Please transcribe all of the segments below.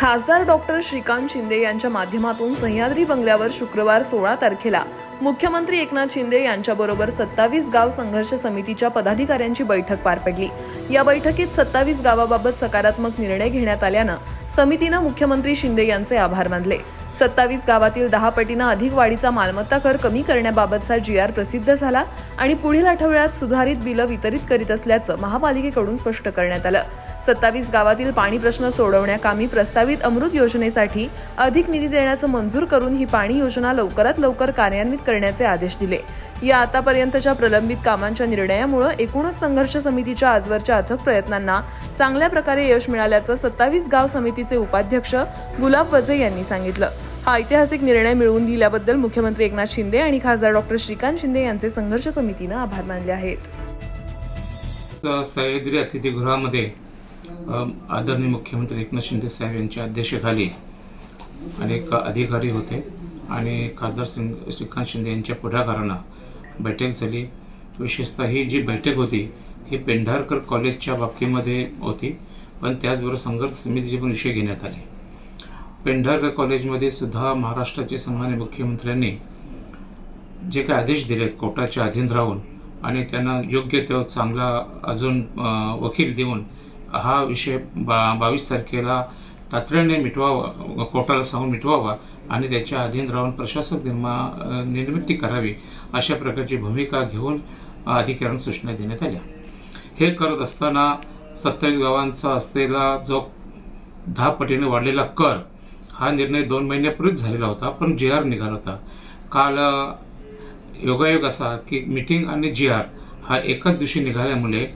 खासदार डॉक्टर श्रीकांत शिंदे यांच्या माध्यमातून सह्याद्री बंगल्यावर शुक्रवार सोळा तारखेला मुख्यमंत्री एकनाथ शिंदे यांच्याबरोबर सत्तावीस गाव संघर्ष समितीच्या पदाधिकाऱ्यांची बैठक पार पडली. या बैठकीत सत्तावीस गावाबाबत सकारात्मक निर्णय घेण्यात आल्यानं समितीनं मुख्यमंत्री शिंदे यांचे आभार मानले. सत्तावीस गावातील दहा पटीनं अधिक वाढीचा मालमत्ता कर कमी करण्याबाबतचा जी आर प्रसिद्ध झाला आणि पुढील आठवड्यात सुधारित बिलं वितरित करीत असल्याचं महापालिकेकडून स्पष्ट करण्यात आलं. सत्तावीस गावातील पाणी प्रश्न सोडवण्याकामी प्रस्तावित अमृत योजनेसाठी अधिक निधी देण्याचं मंजूर करून ही पाणी योजना लवकरात लवकर कार्यान्वित करण्याचे आदेश दिले. या आतापर्यंतच्या प्रलंबित कामांच्या निर्णयामुळे एकूणच संघर्ष समितीच्या आजवरच्या अथक प्रयत्नांना चांगल्या प्रकारे यश मिळाल्याचं सत्तावीस गाव समितीचे उपाध्यक्ष गुलाब वझे यांनी सांगितलं. हा ऐतिहासिक निर्णय मिळवून दिल्याबद्दल मुख्यमंत्री एकनाथ शिंदे आणि खासदार डॉक्टर श्रीकांत शिंदे यांचे संघर्ष समितीनं आभार मानले आहेत. सह्याद्री अतिथीगृहामध्ये आदरणीय मुख्यमंत्री एकनाथ शिंदे साहेब यांच्या अध्यक्षतेखाली अनेक अधिकारी होते आणि खासदार सिंग श्रीकांत शिंदे यांच्या पुढाकारानं बैठक झाली. विशेषतः ही जी बैठक होती ही पेंढारकर कॉलेजच्या बाबतीमध्ये होती. पण त्याचबरोबर संघर्ष समितीचे पण विषय घेण्यात आले. पेंढारकर कॉलेजमध्ये सुद्धा महाराष्ट्राचे सन्मान्य मुख्यमंत्र्यांनी जे काही आदेश दिलेत कोर्टाच्या अधीन राहून आणि त्यांना योग्य तो चांगला अजून वकील देऊन हा विषय बा बावीस तारखेला तातडीने मिटवावा कोर्टाला सांगून मिटवावा आणि त्याच्या अधीन राहून प्रशासक निर्मा निर्मिती करावी अशा प्रकारची भूमिका घेऊन अधिकाऱ्यांना सूचना देण्यात आल्या. हे करत असताना सत्तावीस गावांचा असलेला जो दहा पटीने वाढलेला कर हा निर्णय दोन महिन्यापूर्वीच झालेला होता पण जी आर निघाला होता. काल योगायोग असा की मीटिंग आणि जी आर हा एकाच दिवशी निघाल्यामुळे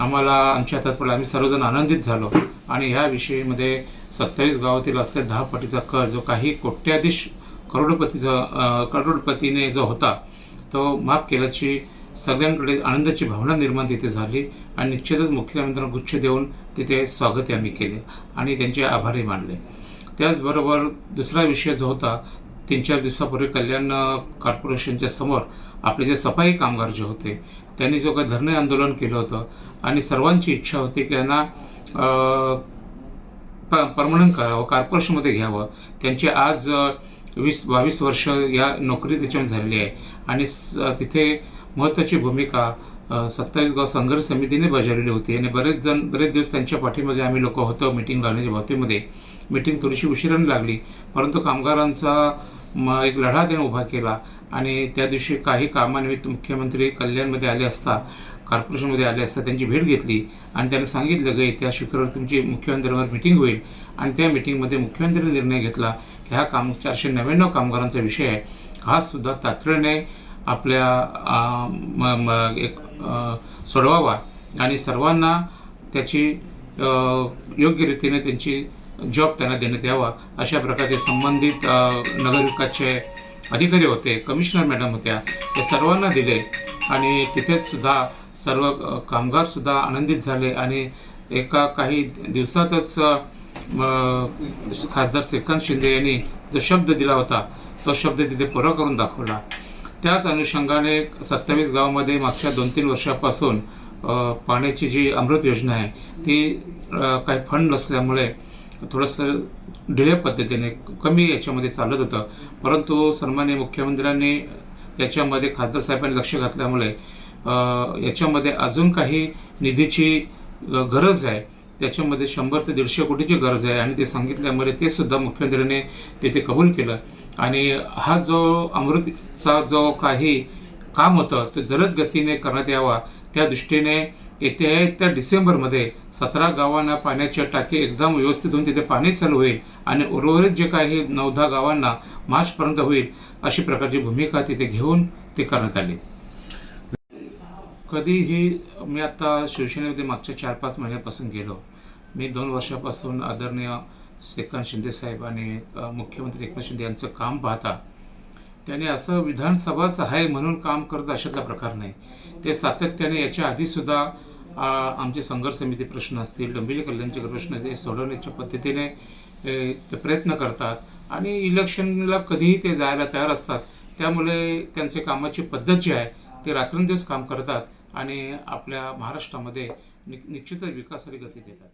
आम्हाला आमच्या हातात पडला आम्ही सर्वजण आनंदित झालो आणि ह्या विषयीमध्ये सत्तावीस गावातील असलेल्या दहा पटीचा कर जो काही कोट्याधीश करोडपतीचा करोडपतीने जो होता तो माफ केल्याची सगळ्यांकडे आनंदाची भावना निर्माण तिथे झाली आणि निश्चितच मुख्यमंत्र्यांना गुच्छ देऊन तिथे स्वागत आम्ही केले आणि त्यांचे आभारही मानले. त्याचबरोबर दुसरा विषय जो होता तीन चार दिवसापूर्वी कल्याण कॉर्पोरेशनच्या समोर आपले जे सफाई कामगार जे होते त्यांनी जो काही धरणे आंदोलन केलं होतं आणि सर्वांची इच्छा होती की यांना प परमनंट करावं कॉर्पोरेशनमध्ये घ्यावं. त्यांची आज वीस बावीस वर्ष या नोकरी त्याच्यामध्ये झालेली आहे. आणि स तिथे महत्त्वाची भूमिका सत्तावीस गाव संघर्ष समितीने बजावलेली होती. आणि बरेच जण बरेच दिवस त्यांच्या पाठीमागे आम्ही लोक होतो मिटिंग लावण्याच्या बाबतीमध्ये. मिटिंग थोडीशी उशिराने लागली. परंतु कामगारांचा म एक लढा त्याने उभा केला. आणि त्या दिवशी काही कामानिमित्त मुख्यमंत्री कल्याणमध्ये आले असता कॉर्पोरेशनमध्ये आले असता त्यांची भेट घेतली. आणि त्यांनी सांगितलं गे त्या शुक्रवारी तुमची मुख्यमंत्र्यांवर मिटिंग होईल. आणि त्या मिटिंगमध्ये मुख्यमंत्र्यांनी निर्णय घेतला की हा काम चारशे नव्याण्णव कामगारांचा विषय आहे. हा सुद्धा तातडीने आपल्या म- म- एक सोडवावा. आणि सर्वांना त्याची योग्य रीतीने त्यांची जॉब त्यांना देण्यात यावा. अशा प्रकारचे संबंधित अ, नगरविकासचे अधिकारी होते कमिशनर मॅडम होत्या ते सर्वांना दिले. आणि तिथेच सुद्धा सर्व कामगारसुद्धा आनंदित झाले. आणि एका काही दिवसातच खासदार श्रीकांत शिंदे यांनी जो शब्द दिला होता तो शब्द तिथे पुरा करून दाखवला. त्याच अनुषंगाने सत्तावीस गावामध्ये मागच्या दोन तीन वर्षापासून पाण्याची जी अमृत योजना आहे ती काही फंड नसल्यामुळे थोडंसं डिले पद्धतीने कमी याच्यामध्ये चालत होतं. परंतु सन्मान्य मुख्यमंत्र्यांनी याच्यामध्ये खासदार साहेबांनी लक्ष घातल्यामुळे याच्यामध्ये अजून काही निधीची गरज आहे. त्याच्यामध्ये शंभर ते दीडशे कोटीची गरज आहे आणि ते सांगितल्यामुळे ते सुद्धा मुख्यमंत्र्यांनी तिथे कबूल केलं. आणि हा जो अमृतचा जो काही काम होतं ते जलद गतीने करण्यात यावा त्या दृष्टीने येत्या त्या डिसेंबरमध्ये सतरा गावांना पाण्याच्या टाकी एकदम व्यवस्थित होऊन तिथे पाणी चालू होईल आणि उर्वरित जे काही नऊ दहा गावांना मार्चपर्यंत होईल अशी प्रकारची भूमिका तिथे घेऊन ते करण्यात आली. कधीही मी आता शिवसेनेमध्ये मागच्या चार पाच महिन्यापासून गेलो. मी दोन वर्षापासून आदरणीय श्रीकांत शिंदे साहेब आणि मुख्यमंत्री एकनाथ शिंदे यांचं काम पाहता त्याने असं विधानसभाच आहे म्हणून काम करत अशातला प्रकार नाही. ते सातत्याने याच्या आधीसुद्धा आमचे संघर्ष समिती प्रश्न असतील डंबिली कल्याणचे प्रश्न असतील हे सोडवण्याच्या पद्धतीने ते प्रयत्न करतात आणि इलेक्शनला कधीही ते जायला तयार असतात. त्यामुळे त्यांचे कामाची पद्धत जी आहे ते रात्रंदिवस काम करतात आणि आपल्या महाराष्ट्रामध्ये नि निश्चितच विकासाला गती देतात.